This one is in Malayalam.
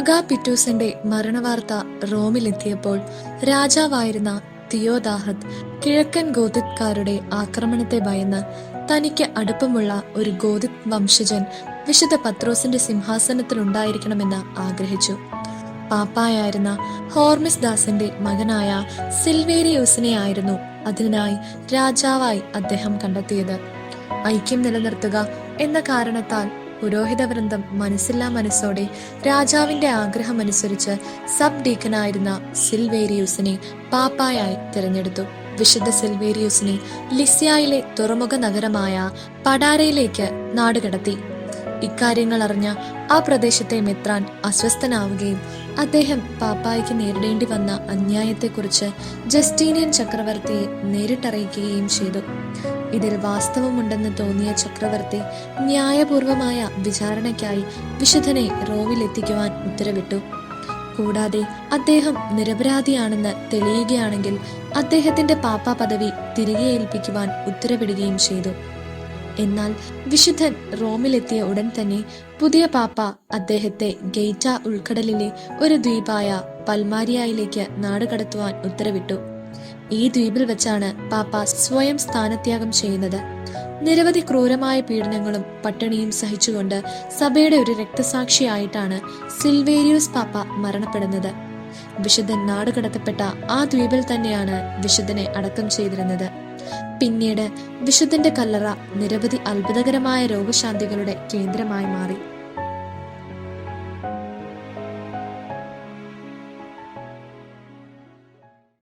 അഗാപിറ്റൂസിന്റെ മരണവാർത്ത റോമിലെത്തിയപ്പോൾ രാജാവായിരുന്ന തിയോദാഹത് കിഴക്കൻ ഗോതിത്കാരുടെ ആക്രമണത്തെ ഭയന്ന് തനിക്ക് അടുപ്പമുള്ള ഒരു ഗോതിത് വംശജൻ വിശുദ്ധ പത്രോസിന്റെ സിംഹാസനത്തിൽ ഉണ്ടായിരിക്കണമെന്ന് ആഗ്രഹിച്ചു. പാപ്പായായിരുന്ന ഹോർമിസ് ദാസിന്റെ മകനായ സിൽവേരിയൂസിനെ ആയിരുന്നു അതിനായി രാജാവായി അദ്ദേഹം കണ്ടെത്തിയത്. ഐക്യം നിലനിർത്തുക എന്ന കാരണത്താൽ പുരോഹിതവൃന്ദം മനസ്സില്ലാ മനസ്സോടെ രാജാവിന്റെ ആഗ്രഹമനുസരിച്ച് സബ് ഡീക്കനായിരുന്ന സിൽവേരിയൂസിനെ പാപ്പായായി തിരഞ്ഞെടുത്തു. വിശുദ്ധ സിൽവേരിയൂസിനെ ലിസ്യായിലെ തുറമുഖ നഗരമായ പടാരയിലേക്ക് നാടുകടത്തി. ഇക്കാര്യങ്ങൾ അറിഞ്ഞ ആ പ്രദേശത്തെ മെത്രാൻ അസ്വസ്ഥനാവുകയും അദ്ദേഹം പാപ്പായ്ക്ക് നേരിടേണ്ടി വന്ന അന്യായത്തെക്കുറിച്ച് ജസ്റ്റീനിയൻ ചക്രവർത്തിയെ നേരിട്ടറിയിക്കുകയും ചെയ്തു. ഇതിൽ വാസ്തവമുണ്ടെന്ന് തോന്നിയ ചക്രവർത്തി ന്യായപൂർവമായ വിചാരണയ്ക്കായി വിശുദ്ധനെ റോമിലെത്തിക്കുവാൻ ഉത്തരവിട്ടു. കൂടാതെ അദ്ദേഹം നിരപരാധിയാണെന്ന് തെളിയുകയാണെങ്കിൽ അദ്ദേഹത്തിന്റെ പാപ്പ പദവി തിരികെ ഏൽപ്പിക്കുവാൻ ഉത്തരവിടുകയും ചെയ്തു. എന്നാൽ വിശുദ്ധൻ റോമിലെത്തിയ ഉടൻ തന്നെ പുതിയ പാപ്പ അദ്ദേഹത്തെ ഗെയ്റ്റ ഉൾക്കടലിലെ ഒരു ദ്വീപായ പൽമാരിയയിലേക്ക് നാടുകടത്തുവാൻ ഉത്തരവിട്ടു. ഈ ദ്വീപിൽ വെച്ചാണ് പാപ്പ സ്വയം സ്ഥാനത്യാഗം ചെയ്യുന്നത്. നിരവധി ക്രൂരമായ പീഡനങ്ങളും പട്ടിണിയും സഹിച്ചുകൊണ്ട് സഭയുടെ ഒരു രക്തസാക്ഷിയായിട്ടാണ് സിൽവേരിയസ് പാപ്പ മരണപ്പെടുന്നത്. വിശുദ്ധൻ നാടുകടത്തപ്പെട്ട ആ ദ്വീപിൽ തന്നെയാണ് വിശുദ്ധനെ അടക്കം ചെയ്തിരുന്നത്. പിന്നീട് വിശുദ്ധന്റെ കല്ലറ നിരവധി അത്ഭുതകരമായ രോഗശാന്തികളുടെ കേന്ദ്രമായി മാറി.